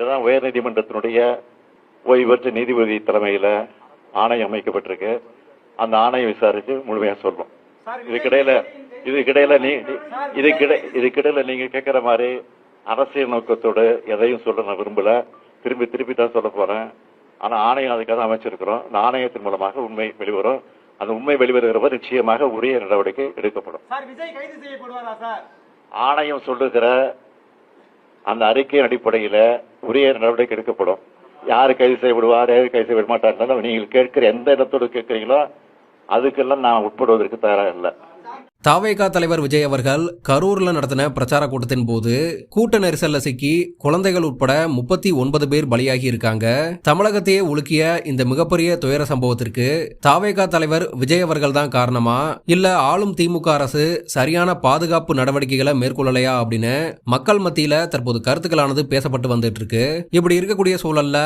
அதுக்கு தான் உயர்நீதிமன்றத்தினுடைய ஓய்வு பெற்ற நீதிபதி தலைமையில ஆணையம் அமைக்கப்பட்டிருக்கு. அந்த ஆணையம் விசாரிச்சு முழுமையா சொல்லும் இதுக்கிடையில இதுக்கிடையில நீ இதுக்கிட இதுக்கிடையில நீங்க கேட்கிற மாதிரி அரசியல் நோக்கத்தோடு எதையும் சொல்ல நான் விரும்பல. திரும்பி திருப்பி தான் சொல்ல போறேன். ஆனா ஆணையம் அதுக்காக அமைச்சிருக்கிறோம். அந்த ஆணையத்தின் மூலமாக உண்மை வெளிவரும். அந்த உண்மை வெளிவருகிறப்ப நிச்சயமாக உரிய நடவடிக்கை எடுக்கப்படும். ஆணையம் சொல்லுகிற அந்த அறிக்கையின் அடிப்படையில உரிய நடவடிக்கை எடுக்கப்படும். யார் கைது செய்யப்படுவார் யார் கைது செய்ய மாட்டார் நீங்கள் கேட்கிற எந்த இடத்தோடு கேட்கிறீங்களோ அதுக்கெல்லாம் நான் உட்படுவதற்கு தயாராக இல்லை. தாவேகா தலைவர் விஜய் அவர்கள் கரூர்ல நடத்தின பிரச்சார கூட்டத்தின் போது கூட்ட நெரிசல்ல சிக்கி குழந்தைகள் உட்பட முப்பத்தி ஒன்பது பேர் பலியாகி இருக்காங்க. தமிழகத்தையே உலுக்கிய இந்த மிகப்பெரிய துயர சம்பவத்திற்கு தாவேகா தலைவர் விஜய் அவர்கள் தான் காரணமா? இல்ல ஆளும் திமுக அரசு சரியான பாதுகாப்பு நடவடிக்கைகளை மேற்கொள்ளலையா அப்படின்னு மக்கள் மத்தியில தற்போது கருத்துக்களானது பேசப்பட்டு வந்துட்டு இருக்கு. இப்படி இருக்கக்கூடிய சூழல்ல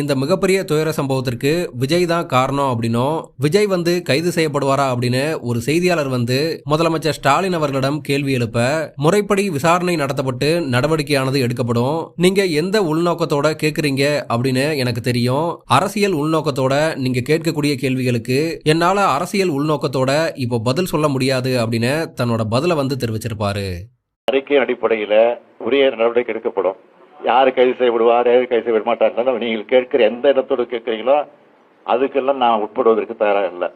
இந்த மிகப்பெரிய துயர சம்பவத்திற்கு விஜய் தான் காரணம் அப்படின்னும் விஜய் வந்து கைது செய்யப்படுவாரா அப்படின்னு ஒரு செய்தியாளர் வந்து முதலமைச்சர் ஸ்டாலின் அவர்களிடம் கேள்வி எழுப்ப முறைப்படி விசாரணை நடத்தப்பட்டு நடவடிக்கையானது எடுக்கப்படும். நீங்க எந்த உள்நோக்கத்தோட கேக்குறீங்க அப்படின்னு எனக்கு தெரியும். அரசியல் உள்நோக்கத்தோட நீங்க கேட்கக்கூடிய கேள்விகளுக்கு என்னால அரசியல் உள்நோக்கத்தோட இப்போ பதில் சொல்ல முடியாது அப்படின்னு தன்னோட பதில வந்து தெரிவிச்சிருப்பாரு. அறிக்கை அடிப்படையில உரிய நடவடிக்கை எடுக்கப்படும். யார் கைது செய்யப்படுவார் யார் கைது செய்ய மாட்டாங்க நீங்கள் கேட்கிற எந்த இடத்தோடு கேட்கிறீங்களோ அதுக்கெல்லாம் நான் உட்படுவதற்கு தயாராக இல்லை.